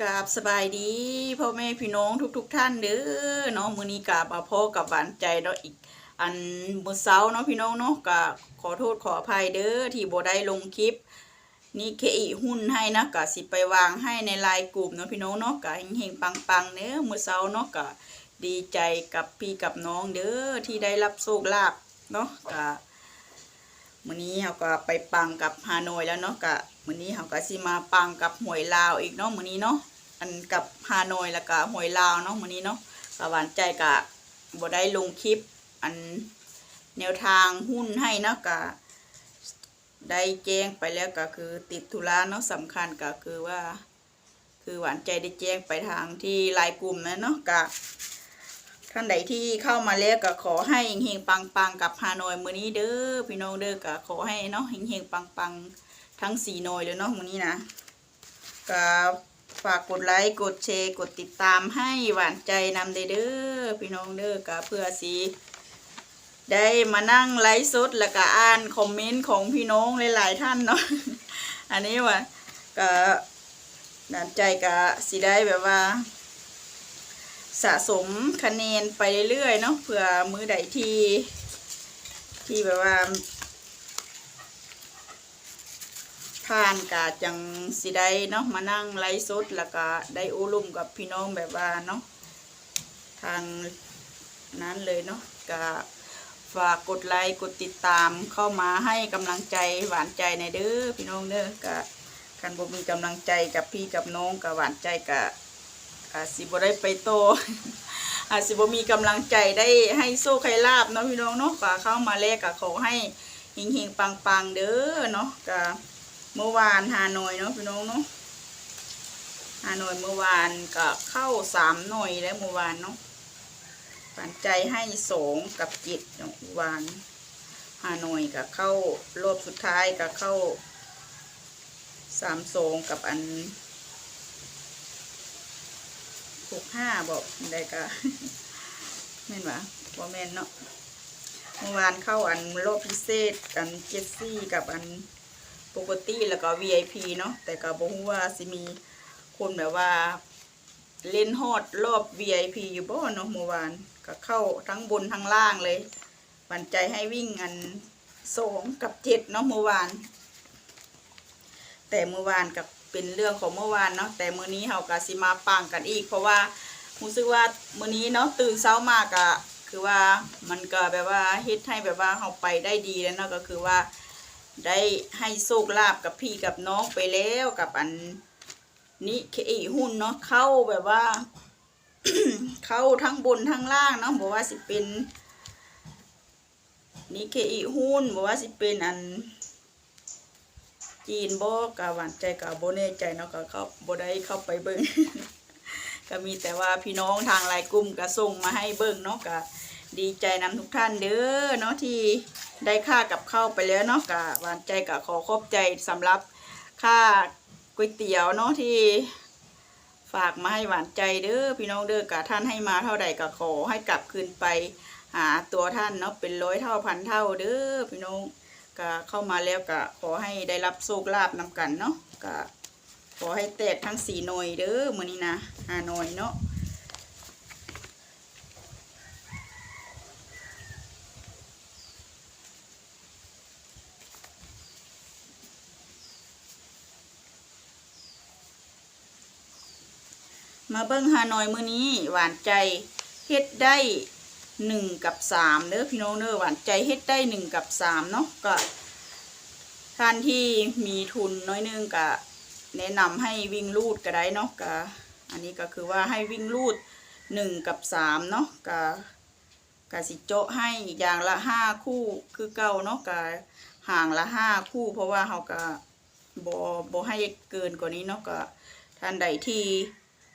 กราบสบายดีพ่อแม่พี่น้องทุกๆทท่านเด้อเนาะมือนี้กราบมาพ่อกับหวานใจเนาะอีก อันมือเช้าเนาะพี่น้องเนาะก็ขอโทษขออภัยเด้อที่บ่ได้ลงคลิป นี่เคอีหุ้นให้นะก็สิไปวางให้ในไลน์กลุ่มเนาะพี่น้องเนาะก็เฮงๆปังๆเด้อมือเช้าเนาะก็ดีใจกับพี่กับน้องเด้อที่ได้รับโชคลาภเนาะก็ มื้อนี้เราก็ไปปังกับฮานอยแล้วเนาะกะมื้อนี้เราก็สิมาปังกับหวยลาวอีกเนาะมื้อนี้เนาะอันกับฮานอยแล้วก็หวยลาวเนาะมื้อนี้เนาะก็หวานใจกะบ่ได้ลงคลิป อันแนวทางหุ้นให้เนาะกะได้แจ้งไปแล้วก็คือติดธุระเนาะสำคัญก็คือว่า คือหวานใจได้แจ้งไปทางที่ไลน์กลุ่มนะเนาะกะ ท่านใดที่เข้ามาแล้วก็ขอให้เฮงๆปังกับฮานอยมือนี้เด้อพี่น้องเด้อก็ขอให้เนาะเฮงๆปังๆทั้งสี่นอยเลยเนาะมือนี้นะก็ฝากกดไลค์กดแชร์กดติดตามให้หวานใจนำเด้อเด้อพี่น้องเด้อก็เพื่อสิได้มานั่งไลฟ์สดแล้วก็อ่านคอมเมนต์ของพี่น้องหลาย ๆ ท่านเนาะอันนี้ว่าก็หวานใจก็สิได้แบบว่า สะสมคะแนนไปเรื่อยๆเนาะเผื่อมือใดที่ที่แบบว่าผ่านกาจังสิได้เนาะมานั่งไลฟ์สดแล้วก็ได้อู้ลุ่มกับพี่น้องแบบว่าเนาะทางนั้นเลยเนาะก็ฝากกดไลค์กดติดตามเข้ามาให้กำลังใจหวานใจในเด้อพี่น้องเด้อก็คันบ่มีกำลังใจกับพี่กับน้องกับหวานใจกับ อาจสิบ่ได้ไปโต อาจสิบ่มีกำลังใจได้ให้โซ่ใครลาบเนาะพี่น้องเนาะก็เข้ามาแลกก็ขอให้เฮงๆปังๆเด้อเนาะก็เมื่อวานฮานอยเนาะพี่น้องเนาะฮานอยเมื่อวานก็เข้าสามหน่อยแล้วเมื่อวานเนาะปันใจให้สองกับเจ็ดเนาะเมื่อวานฮานอยก็เข้ารอบสุดท้ายก็เข้าสามสองกับอัน หกห้าบอกได้ก็แม่นวะบอแม่นเนาะเมื่อวานเข้าอันโลบพิเศษ อันเจสซี่กับอันปกติแล้วก็ VIP เนาะแต่ก็บอกว่าสิมีคนแบบว่า เล่นฮอดรอบ VIP อยู่บ่เนาะเมื่อวานก็เข้าทั้งบนทั้งล่างเลยปันใจให้วิ่งอันสองกับเจ็ดเนาะเมื่อวาน แต่เมื่อวานกับ เป็นเรื่องของเมื่อวานเนาะแต่มื้อนี้เฮาก็สิมาปังกันอีก เพราะว่ารู้สึกว่ามื้อนี้เนาะตื่นเช้ามากอะคือว่ามันก็แบบว่าเฮ็ดให้แบบว่าเฮาไปได้ดีแล้วเนาะก็คือว่า ได้ให้โชคลาภกับพี่กับน้องไปแล้วกับอันนี้เคอีหุ้นเนาะเข้าแบบว่า เข้าทั้งบนทั้งล่างเนาะบอกว่าสิเป็นนี่เคอีหุ้นบอกว่าสิเป็นอัน จีนบ่กะหวานใจกะบ่แน่ใจเนาะก็เข้าบ่ได้เข้าไปเบิ่งก็มีแต่ว่าพี่น้องทางไลน์กลุ่มก็ส่งมาให้เบิ่งเนาะก็ดีใจนำทุกท่านเด้อเนาะที่ได้ค่ากับข้าวไปแล้วเนาะก็หวานใจก็ขอขอบใจสำหรับค่าก๋วยเตี๋ยวเนาะที่ฝากมาให้หวานใจเด้อพี่น้องเด้อกะท่านให้มาเท่าใดก็ขอให้กลับคืนไปหาตัวท่านเนาะเป็นร้อยเท่าพันเท่าเด้อพี่น้อง ก็เข้ามาแล้วก็ขอให้ได้รับโชคลาภนำกันเนาะก็ขอให้แตกทั้งสี่หน่วยเด้อมื้อนี้นะห้าหน่วยเนาะมาเบิ้งฮานอยมื้อนี้หวานใจเฮ็ดได้ หนึ่งกับสามเด้อพี่น้องเด้อหวานใจเฮ็ดได้หนึ่งกับสามเนาะก็ท่านที่มีทุนน้อยนึงก็แนะนำให้วิ่งลูดก็ได้เนาะก็อันนี้ก็คือว่าให้วิ่งลูดหนึ่งกับสามเนาะก็กสิโจให้อย่างละห้าคู่คือเก่าเนาะก็ห่างละห้าคู่เพราะว่าเขาก็บอบให้เกินกว่านี้เนาะก็ท่านใดที่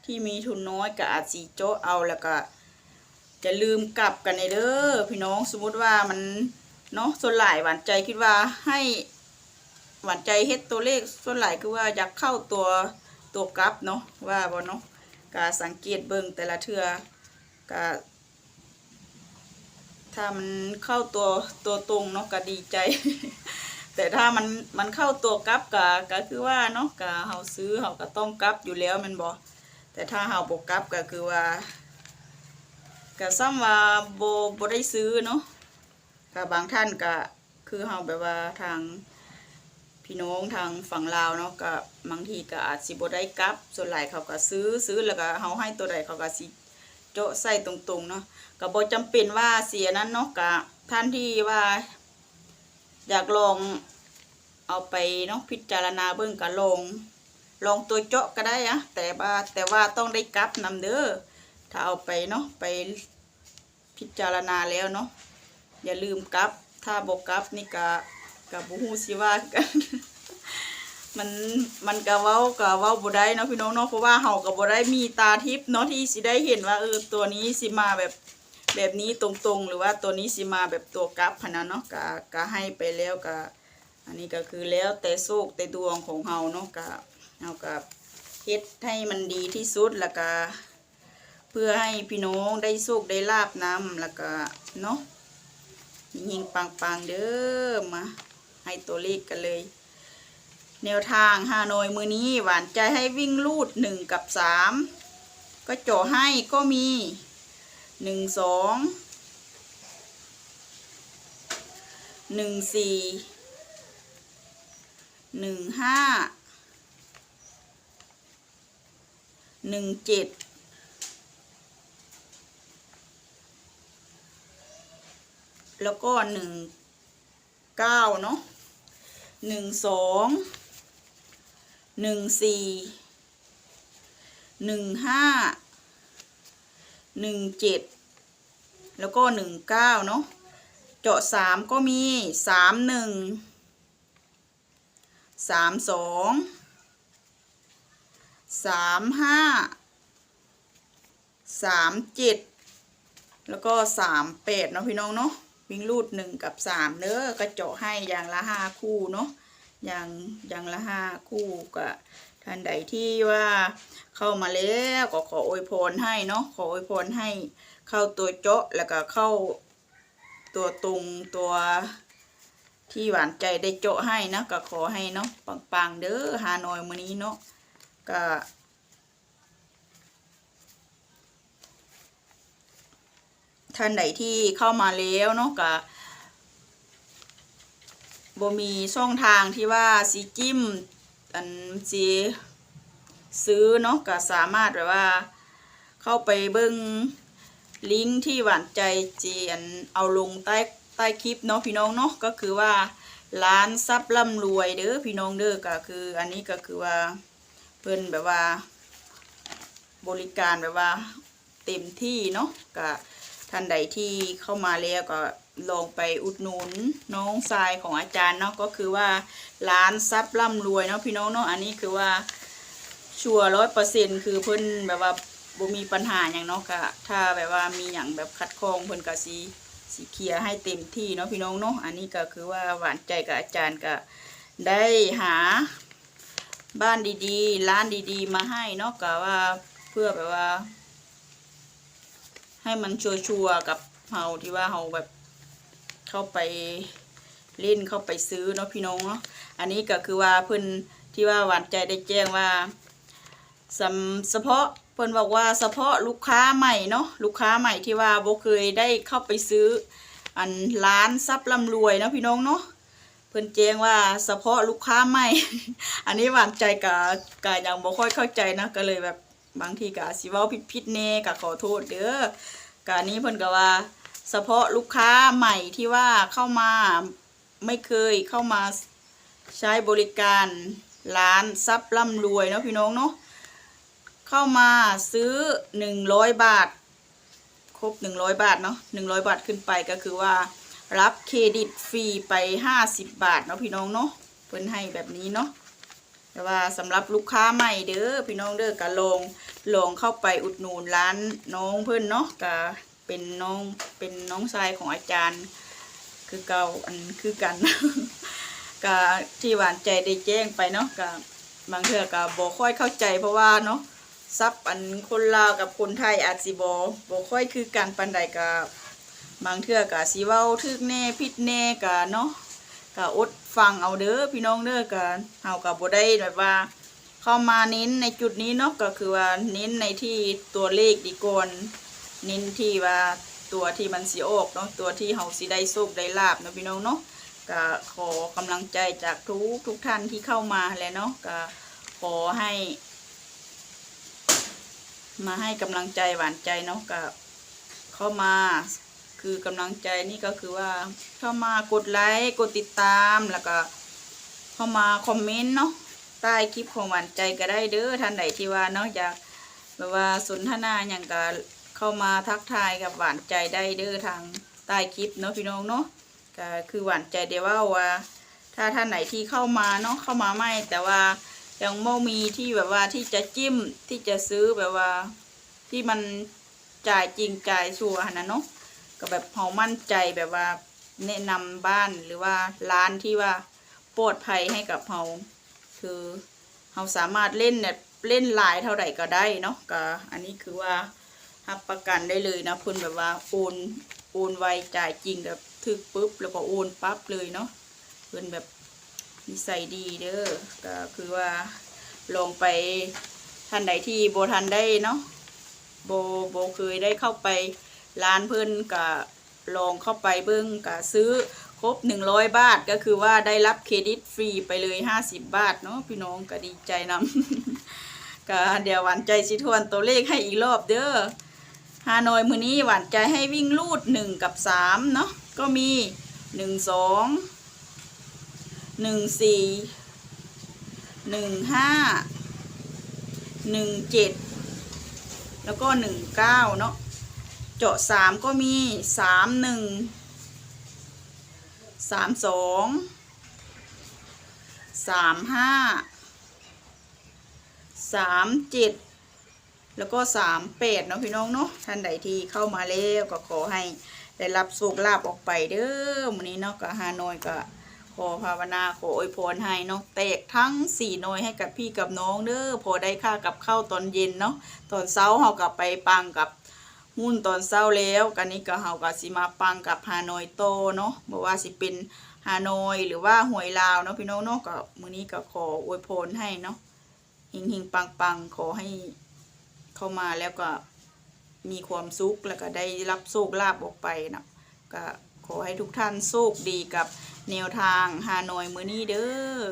ที่มีทุนน้อยก็อาจสิโจเอาแล้วก็ จะลืมกลับกันในเด้อพี่น้องสมมติว่ามันเนาะส่วนหลายหวานใจคิดว่าให้หวานใจเฮ็ดตัวเลขส่วนหลายคือว่าอยากเข้าตัวตัวกลับเนาะว่าบ่เนาะกาสังเกตเบิ่งแต่ละเทือกาถ้ามันเข้าตัวตัวตรงเนาะก็ดีใจ แต่ถ้ามันมันเข้าตัวกลับก็ก็คือว่าเนาะก็เฮาซื้อเฮาก็ต้องกลับอยู่แล้วมันบ่แต่ถ้าเฮาบ่กลับก็คือว่า ก็ซ้ำว่าบ่บ่ได้ซื้อเนาะก็บางท่านก็คือเฮาแบบว่าทางพี่น้องทางฝั่งลาวเนาะก็บางทีก็อาจสิบ่ได้กลับ ส่วนหลายเขาก็ซื้อซื้อแล้วก็เฮาให้ตัวใดเขาก็สิโจะใส่ตรงๆเนาะก็บ่จำเป็นว่าเสียนั้นเนาะก็ท่านที่ว่าอยากลองเอาไปเนาะพิจารณาเบิ่งก็ลองลองตัวเจาะก็ได้อะแต่ว่าแต่ว่าต้องได้กลับนำเด้อ ถ้าเอาไปเนาะไปพิจารณาแล้วเนาะอย่าลืมกลับ ถ้าบ่กลับนี่ก็ก็บ่ฮู้สิว่ากันมันมันก็เว้าก็เว้าบ่ได้เนาะพี่น้องเนาะเพราะว่าเฮาก็บ่ได้มีตาทิพย์เนาะที่สิได้เห็นว่าเออตัวนี้สิมาแบบแบบนี้ตรงๆ หรือว่าตัวนี้สิมาแบบตัวกลับพะนะเนาะก็ก็ให้ไปแล้วก็อันนี้ก็คือแล้วแต่โชคแต่ดวงของเฮาเนาะก็เฮาก็เฮ็ดให้มันดีที่สุดแล้วก็ เพื่อให้พี่น้องได้โชคได้ลาบนํแล้วก็เนาะยิงปังๆเด้อมาให้ตัวเลขกันเลย แนวทางฮานอยมือนี้หวานใจให้วิ่งลูดหนึ่งกับสามก็เจให้ก็มีหนึ่งสองหนึ่งสี่หนึ่งห้าหนึ่งเจ็ด แล้วก็หนึ่งเก้าเนาะหนึ่งสองหนึ่งสี่หนึ่งห้าหนึ่งเจ็ดแล้วก็หนึ่งเก้าเนาะเจาะสามก็มีสามหนึ่งสามสองสามห้าสามเจ็ดแล้วก็สามแปดเนาะพี่น้องเนาะ วิ่งรูดหนึ่งกับสามเด้อก็เจาะให้อย่างละห้าคู่เนาะอย่างอย่างละห้าคู่ก็ท่านใดที่ว่าเข้ามาแล้วก็ขออวยพรให้เนาะขออวยพรให้เข้าตัวเจาะแล้วก็เข้าตัวตรงตัวที่หวานใจได้เจาะให้นะก็ขอให้เนาะปังๆเด้อฮานอยมื้อนี้เนาะก็ ท่านใดที่เข้ามาแล้วเนาะก็บ่มีช่องทางที่ว่าสีจิ้มอันสีซื้อเนาะก็สามารถแบบว่า เข้าไปเบิ้งลิงก์ที่หวานใจเจียนเอาลงใต้ใต้คลิปเนาะพี่น้องเนาะก็คือว่าร้านซับร่ำรวยเด้อพี่น้องเด้อก็คืออันนี้ก็คือว่าเพิ่นแบบว่า บริการแบบว่าเต็มที่เนาะก็ ท่านใดที่เข้ามาแล้วก็ลองไปอุดหนุนน้องทรายของอาจารย์เนาะก็คือว่าร้านซับร่ำรวยเนาะพี่น้องเนาะอันนี้คือว่าชัวร้อยเปอร์เซ็นคือเพิ่นแบบว่าบ่มีปัญหาอย่างเนาะก็ถ้าแบบว่ามีอย่างแบบคัดคองเพิ่นก็สิสิเคลียให้เต็มที่เนาะพี่น้องเนาะอันนี้ก็คือว่าหวานใจกับอาจารย์ก็ได้หาบ้านดีๆ ร้านดีๆ มาให้เนาะก็ว่าเพื่อแบบว่า ให้มันชัวร์ๆกับเฮาที่ว่าเฮาแบบเข้าไปเล่นเข้าไปซื้อเนาะพี่น้องเนาะอันนี้ก็คือว่าเพิ่นที่ว่าหวานใจได้แจ้งว่าสำเฉพาะเพิ่นบอกว่าเฉพาะลูกค้าใหม่เนาะลูกค้าใหม่ที่ว่าโบเคยได้เข้าไปซื้อ อันร้านซับร่ำรวยเนาะพี่น้องเนาะเพิ่นแจ้งว่าเฉพาะลูกค้าใหม่ อันนี้หวานใจกะกะยังบ่ค่อยเข้าใจนะก็เลยแบบบางทีกะสิว้าผิดๆแน่กะขอโทษเด้อ กะนี้เพิ่นก็ว่า เฉพาะลูกค้าใหม่ที่ว่าเข้ามาไม่เคยเข้ามาใช้บริการร้านซับร่ำรวยเนาะพี่น้องเนาะเข้ามาซื้อหนึ่งร้อยบาท ครบหนึ่งร้อยบาทเนาะหนึ่งร้อยบาทขึ้นไปก็คือว่า รับเครดิตฟรีไปห้าสิบบาทเนาะพี่น้องเนาะเพิ่นให้แบบนี้เนาะ แต่ว่าสำหรับลูกค้าใหม่เด้อพี่น้องเด้อก็ลองลองเข้าไปอุดหนุนร้านน้องเพิ่อนเนาะก็เป็นน้องเป็นน้องชายของอาจารย์ คือเก่าอันคือกันก็ที่หวานใจได้แจ้งไปเนาะก็บางเทื่อก็บ่ค่อยเข้าใจเพราะว่าเนาะซับอันคนลาวกับคนไทยอาจสิบ่บ่ค่อยคือกันปานใดก็บางเทื่อก็สิเว้าทึกแน่ผิดแน่ก็เนาะ ก็อดฟังเอาเด้อพี่น้องเด้อก็เฮาก็บ่ได้แบบว่า เข้ามาเน้นในจุดนี้เนาะก็คือว่าเน้นในที่ตัวเลขดีก่อนเน้นที่ว่าตัวที่มันสิออกเนาะตัวที่เฮาสิได้โชคได้ลาบเนาะพี่น้องเนาะก็ขอกำลังใจจากทุกทุกท่านที่เข้ามาแล้วเนาะก็ขอให้ มาให้กำลังใจหวานใจเนาะก็เข้ามา คือกำลังใจนี่ก็คือว่าเข้ามากดไลค์กดติดตามแล้วก็ เข้ามาคอมเมนต์เนาะใต้คลิปของหวานใจก็ได้เด้อท่านใดที่ว่าเนาะอยากแบบว่าสนทนาอย่างก็เข้ามาทักทายกับหวานใจได้เด้อทางใต้คลิปเนาะพี่น้องเนาะก็คือหวานใจเดียวว่าว่าถ้าท่านไหนที่เข้ามาเนาะเข้ามาไม่แต่ว่ายังไม่มีที่แบบว่าที่จะจิ้มที่จะซื้อแบบว่า ที่มันจ่ายจริงจ่ายชัวร์นะเนาะ ก็แบบเฮามั่นใจแบบว่าแนะนำบ้านหรือว่าร้านที่ว่าปลอดภัยให้กับเฮาคือเฮาสามารถเล่นเนี่ยเล่นหลายเท่าไหร่ก็ได้เนาะก็อันนี้คือว่ารับประกันได้เลยนะคุณแบบว่าโอนโอนไวจ่ายจริงแบบถึกปุ๊บแล้วก็โอนปั๊บเลยเนาะเพิ่นแบบนิสัยดีเด้อก็คือว่าลองไปท่านใดที่โบทันได้เนาะโบโบเคยได้เข้าไป ร้านเพิ่นก็ลองเข้าไปเบิ้งก็ซื้อครบหนึ่งร้อยบาทก็คือว่าได้รับเครดิตฟรีไปเลยห้าสิบบาทเนาะพี่น้องก็ดีใจนำก็เดี๋ยวหวานใจสิทวนตัวเลขให้อีกรอบเด้อฮานอยมือนี้หวานใจให้วิ่งลูดหนึ่งกับสามเนาะก็มีหนึ่งสองหนึ่งสี่หนึ่งห้าหนึ่งเจ็ดแล้วก็หนึ่งเก้าเนาะ เจาะสามก็มีสามหนึ่งสามสองสามห้าสามเจ็ดแล้วก็สามแปดเนาะพี่น้องเนาะท่านใดที่เข้ามาแล้วก็ขอให้ได้รับโชคลาภออกไปเด้อวันนี้เนาะก็ฮานอยก็ขอภาวนาขออวยพรให้เนาะแตกทั้งสี่น่วยให้กับพี่กับน้องเด้อพอได้ค่ากับข้าวตอนเย็นเนาะตอนเช้าเฮากับไปปังกับ หุ้นตอนเช้าแล้วกันนี้ก็เฮากับสิมาปังกับฮานอยโตเนาะบ่ว่าสิเป็นฮานอยหรือว่าหวยลาวเนาะพี่น้องเนาะก็มื้อนี้ก็ขออวยพรให้เนาะหิงๆปังๆขอให้เข้ามาแล้วก็มีความสุขแล้วก็ได้รับโชคลาภออกไปเนาะก็ขอให้ทุกท่านโชคดีกับแนวทางฮานอยมื้อนี้เด้อ